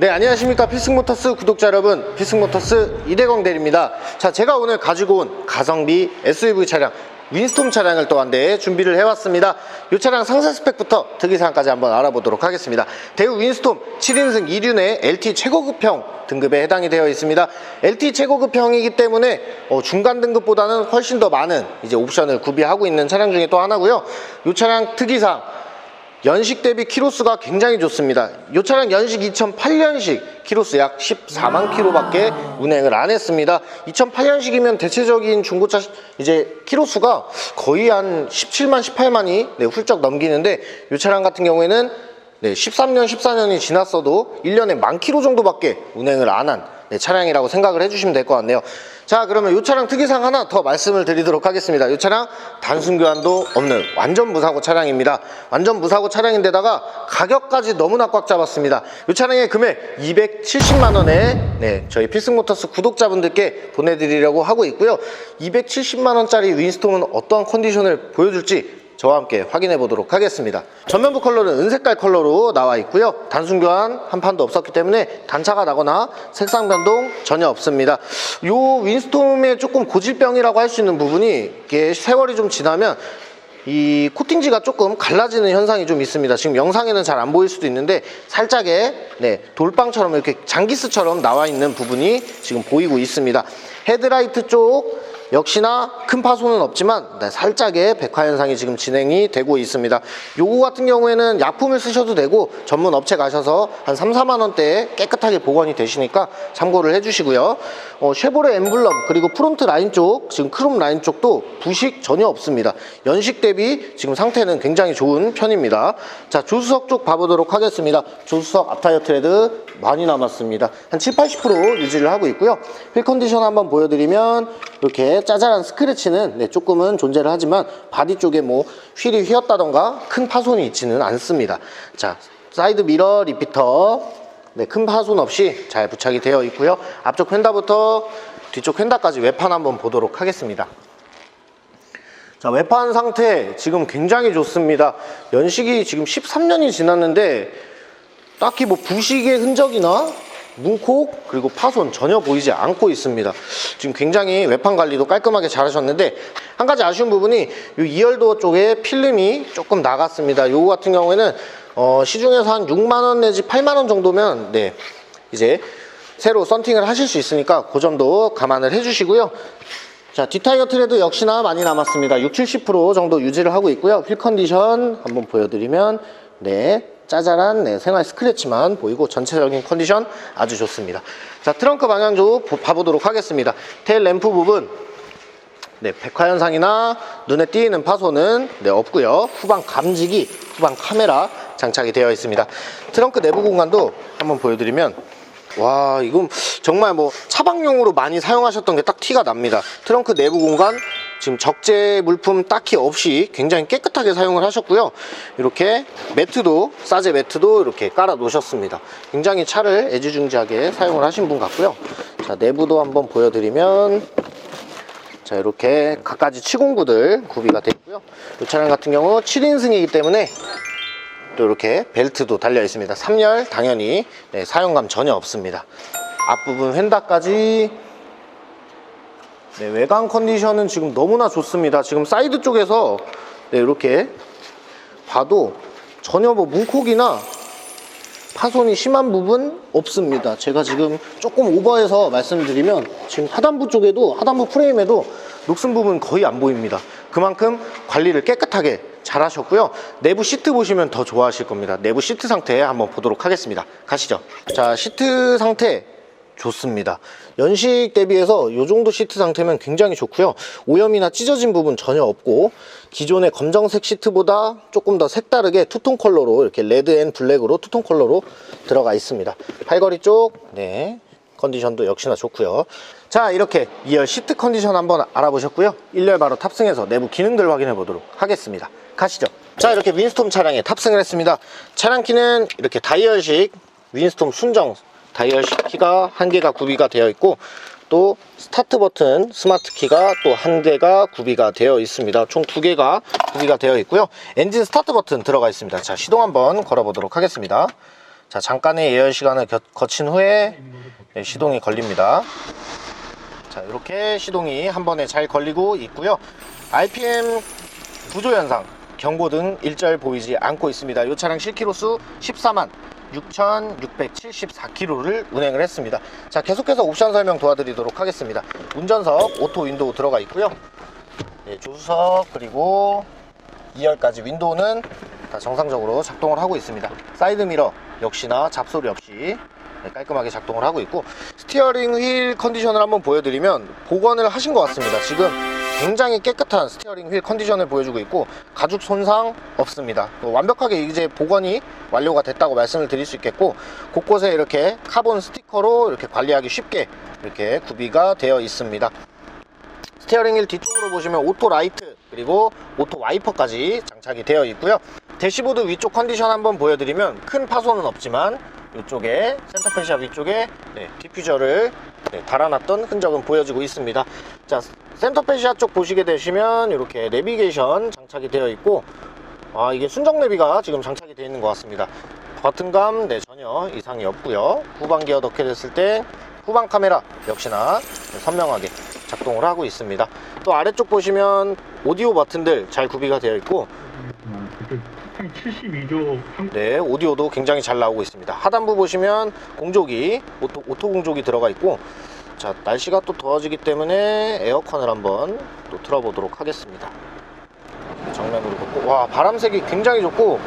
네, 안녕하십니까. 피승모터스 구독자 여러분. 피승모터스 이대광 대리입니다. 자, 제가 오늘 가지고 온 가성비 SUV 차량, 윈스톰 차량을 또 한 대 준비를 해왔습니다. 이 차량 상세 스펙부터 특이사항까지 한번 알아보도록 하겠습니다. 대우 윈스톰 7인승 2륜의 LT 최고급형 등급에 해당이 되어 있습니다. LT 최고급형이기 때문에 어, 중간 등급보다는 훨씬 더 많은 이제 옵션을 구비하고 있는 차량 중에 또 하나고요. 이 차량 특이사항 연식 대비 키로수가 굉장히 좋습니다. 이 차량 연식 2008년식 키로수 약 14만 킬로밖에 운행을 안 했습니다. 2008년식이면 대체적인 중고차 이제 키로수가 거의 한 17만, 18만이 네, 훌쩍 넘기는데 이 차량 같은 경우에는 네, 13년, 14년이 지났어도 1년에 만 킬로 정도밖에 운행을 안한 네, 차량이라고 생각을 해주시면 될 것 같네요. 자, 그러면 이 차량 특이사항 하나 더 말씀을 드리도록 하겠습니다. 이 차량 단순 교환도 없는 완전 무사고 차량입니다. 완전 무사고 차량인데다가 가격까지 너무나 꽉 잡았습니다. 이 차량의 금액 270만 원에 네, 저희 필승모터스 구독자분들께 보내드리려고 하고 있고요. 270만 원짜리 윈스톰은 어떠한 컨디션을 보여줄지 저와 함께 확인해 보도록 하겠습니다. 전면부 컬러는 은색깔 컬러로 나와 있고요. 단순 교환 한 판도 없었기 때문에 단차가 나거나 색상 변동 전혀 없습니다. 요 윈스톰의 조금 고질병이라고 할 수 있는 부분이 이게 세월이 좀 지나면 이 코팅지가 조금 갈라지는 현상이 좀 있습니다. 지금 영상에는 잘 안 보일 수도 있는데 살짝의 네, 돌빵처럼 이렇게 장기스처럼 나와 있는 부분이 지금 보이고 있습니다. 헤드라이트 쪽 역시나 큰 파손은 없지만 네, 살짝의 백화 현상이 지금 진행이 되고 있습니다. 요거 같은 경우에는 약품을 쓰셔도 되고 전문 업체 가셔서 한 3, 4만 원대에 깨끗하게 복원이 되시니까 참고를 해주시고요. 어, 쉐보레 엠블럼 그리고 프론트 라인 쪽 지금 크롬 라인 쪽도 부식 전혀 없습니다. 연식 대비 지금 상태는 굉장히 좋은 편입니다. 자 조수석 쪽 봐보도록 하겠습니다. 조수석 앞타이어 트레드 많이 남았습니다. 한 7, 80% 유지를 하고 있고요. 휠 컨디션 한번 보여드리면 이렇게 짜잘한 스크래치는 네, 조금은 존재를 하지만 바디 쪽에 뭐 휠이 휘었다던가 큰 파손이 있지는 않습니다. 자 사이드 미러 리피터 네, 큰 파손 없이 잘 부착이 되어 있고요. 앞쪽 휀다부터 뒤쪽 휀다까지 외판 한번 보도록 하겠습니다. 자, 외판 상태 지금 굉장히 좋습니다. 연식이 지금 13년이 지났는데 딱히 뭐 부식의 흔적이나 문콕 그리고 파손 전혀 보이지 않고 있습니다. 지금 굉장히 외판 관리도 깔끔하게 잘 하셨는데 한 가지 아쉬운 부분이 이 이열도어 쪽에 필름이 조금 나갔습니다. 요거 같은 경우에는 어, 시중에서 한 6만 원 내지 8만 원 정도면 네 이제 새로 썬팅을 하실 수 있으니까 그 점도 감안을 해주시고요. 자, 뒷타이어 트레드 역시나 많이 남았습니다. 6, 70% 정도 유지를 하고 있고요. 휠 컨디션 한번 보여드리면 네, 짜잘한 네, 생활 스크래치만 보이고 전체적인 컨디션 아주 좋습니다. 자, 트렁크 방향도 보- 봐보도록 하겠습니다. 테일 램프 부분 네, 백화 현상이나 눈에 띄는 파손은 네, 없고요. 후방 감지기, 후방 카메라 장착이 되어 있습니다. 트렁크 내부 공간도 한번 보여드리면 와 이건 정말 뭐 차박용으로 많이 사용하셨던 게 딱 티가 납니다. 트렁크 내부 공간 지금 적재 물품 딱히 없이 굉장히 깨끗하게 사용을 하셨고요. 이렇게 매트도 싸제 매트도 이렇게 깔아 놓으셨습니다. 굉장히 차를 애지중지하게 사용을 하신 분 같고요. 자 내부도 한번 보여드리면 자 이렇게 갖가지 치공구들 구비가 되어 있고요 이 차량 같은 경우 7인승이기 때문에 또 이렇게 벨트도 달려 있습니다 3열 당연히 네, 사용감 전혀 없습니다 앞부분 휀다까지 네, 외관 컨디션은 지금 너무나 좋습니다 지금 사이드 쪽에서 네, 이렇게 봐도 전혀 뭐 문콕이나 파손이 심한 부분 없습니다. 제가 지금 조금 오버해서 말씀드리면 지금 하단부 쪽에도 하단부 프레임에도 녹슨 부분 거의 안 보입니다. 그만큼 관리를 깨끗하게 잘 하셨고요. 내부 시트 보시면 더 좋아하실 겁니다. 내부 시트 상태 한번 보도록 하겠습니다. 가시죠. 자, 시트 상태 좋습니다. 연식 대비해서 이 정도 시트 상태면 굉장히 좋고요. 오염이나 찢어진 부분 전혀 없고 기존의 검정색 시트보다 조금 더 색다르게 투톤 컬러로 이렇게 레드 앤 블랙으로 투톤 컬러로 들어가 있습니다. 팔걸이 쪽, 네. 컨디션도 역시나 좋고요. 자, 이렇게 2열 시트 컨디션 한번 알아보셨고요. 1열 바로 탑승해서 내부 기능들 확인해 보도록 하겠습니다. 가시죠. 자, 이렇게 윈스톰 차량에 탑승을 했습니다. 차량 키는 이렇게 다이얼식 윈스톰 순정 다이얼식 키가 한 개가 구비가 되어 있고 또 스타트 버튼 스마트 키가 또한 대가 구비가 되어 있습니다. 총 두 개가 구비가 되어 있고요. 엔진 스타트 버튼 들어가 있습니다. 자, 시동 한번 걸어 보도록 하겠습니다. 자, 잠깐의 예열 시간을 겨- 거친 후에 네, 시동이 걸립니다. 자, 이렇게 시동이 한 번에 잘 걸리고 있고요. RPM 구조 현상, 경고 등 일절 보이지 않고 있습니다. 이 차량 실키로수 14만 6,674km를 운행을 했습니다. 자, 계속해서 옵션 설명 도와드리도록 하겠습니다. 운전석 오토 윈도우 들어가 있고요. 네, 조수석 그리고 2열까지 윈도우는 다 정상적으로 작동을 하고 있습니다. 사이드 미러 역시나 잡소리 없이 네, 깔끔하게 작동을 하고 있고 스티어링 휠 컨디션을 한번 보여드리면 복원을 하신 것 같습니다. 지금 굉장히 깨끗한 스티어링 휠 컨디션을 보여주고 있고 가죽 손상 없습니다. 또 완벽하게 이제 복원이 완료가 됐다고 말씀을 드릴 수 있겠고 곳곳에 이렇게 카본 스티커로 이렇게 관리하기 쉽게 이렇게 구비가 되어 있습니다. 스티어링 휠 뒤쪽으로 보시면 오토 라이트 그리고 오토 와이퍼까지 장착이 되어 있고요 대시보드 위쪽 컨디션 한번 보여드리면 큰 파손은 없지만 이쪽에 센터페시아 위쪽에 네, 디퓨저를 네, 달아놨던 흔적은 보여지고 있습니다. 자 센터페시아 쪽 보시게 되시면 이렇게 내비게이션 장착이 되어 있고 아 이게 순정 내비가 지금 장착이 되어 있는 것 같습니다. 버튼감 네, 전혀 이상이 없고요. 후방 기어 넣게 됐을 때 후방 카메라 역시나 선명하게 작동을 하고 있습니다. 또 아래쪽 보시면 오디오 버튼들 잘 구비가 되어 있고 한 72조 네 오디오도 굉장히 잘 나오고 있습니다. 하단부 보시면 공조기 오토, 오토 공조기 들어가 있고 자 날씨가 또 더워지기 때문에 에어컨을 한번 또 틀어보도록 하겠습니다. 정면으로 걷고 와 바람색이 굉장히 좋고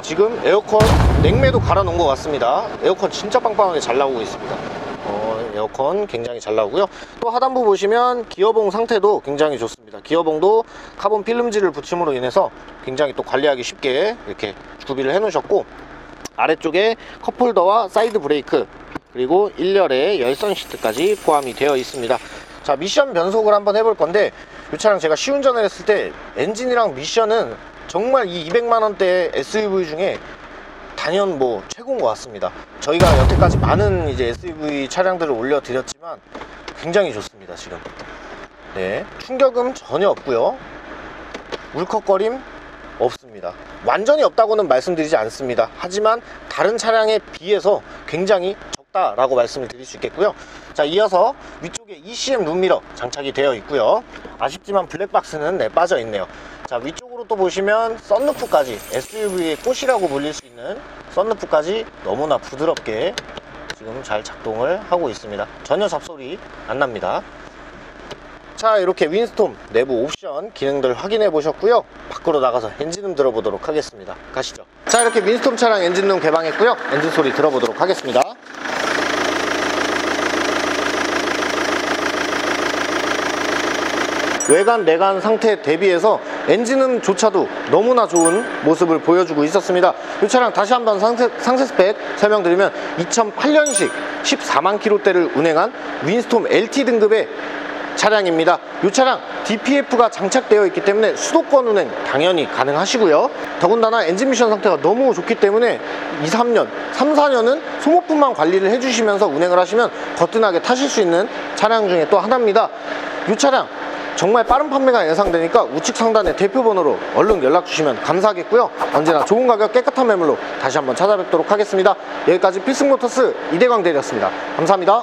지금 에어컨 냉매도 갈아 놓은 것 같습니다. 에어컨 진짜 빵빵하게 잘 나오고 있습니다. 어, 에어컨 굉장히 잘 나오고요. 또 하단부 보시면 기어봉 상태도 굉장히 좋습니다. 기어봉도 카본 필름지를 붙임으로 인해서 굉장히 또 관리하기 쉽게 이렇게 구비를 해 놓으셨고 아래쪽에 컵홀더와 사이드 브레이크 그리고 1열에 열선 시트까지 포함이 되어 있습니다. 자 미션 변속을 한번 해볼 건데 이 차량 제가 시운전을 했을 때 엔진이랑 미션은 정말 이 200만원대 SUV 중에 단연 뭐 최고인 것 같습니다. 저희가 여태까지 많은 이제 SUV 차량들을 올려드렸지만 굉장히 좋습니다. 지금. 네. 충격음 전혀 없고요. 울컥거림 없습니다. 완전히 없다고는 말씀드리지 않습니다. 하지만 다른 차량에 비해서 굉장히 적다라고 말씀을 드릴 수 있겠고요. 자, 이어서 위쪽에 ECM 룸미러 장착이 되어 있고요. 아쉽지만 블랙박스는 네, 빠져 있네요. 자, 위쪽으로 또 보시면 썬루프까지 SUV의 꽃이라고 불릴 수 있는 썬루프까지 너무나 부드럽게 지금 잘 작동을 하고 있습니다. 전혀 잡소리 안 납니다. 자 이렇게 윈스톰 내부 옵션 기능들 확인해 보셨고요. 밖으로 나가서 엔진음 들어보도록 하겠습니다. 가시죠. 자 이렇게 윈스톰 차량 엔진룸 개방했고요. 엔진 소리 들어보도록 하겠습니다. 외관 내관 상태 대비해서 엔진음조차도 너무나 좋은 모습을 보여주고 있었습니다 이 차량 다시 한번 상세, 상세 스펙 설명드리면 2008년식 14만 킬로대를 운행한 윈스톰 LT 등급의 차량입니다. 이 차량 DPF가 장착되어 있기 때문에 수도권 운행 당연히 가능하시고요. 더군다나 엔진 미션 상태가 너무 좋기 때문에 2, 3년, 3, 4년은 소모품만 관리를 해주시면서 운행을 하시면 거뜬하게 타실 수 있는 차량 중에 또 하나입니다. 이 차량 정말 빠른 판매가 예상되니까 우측 상단에 대표번호로 얼른 연락 주시면 감사하겠고요. 언제나 좋은 가격 깨끗한 매물로 다시 한번 찾아뵙도록 하겠습니다. 여기까지 필승모터스 이대광 대리였습니다. 감사합니다.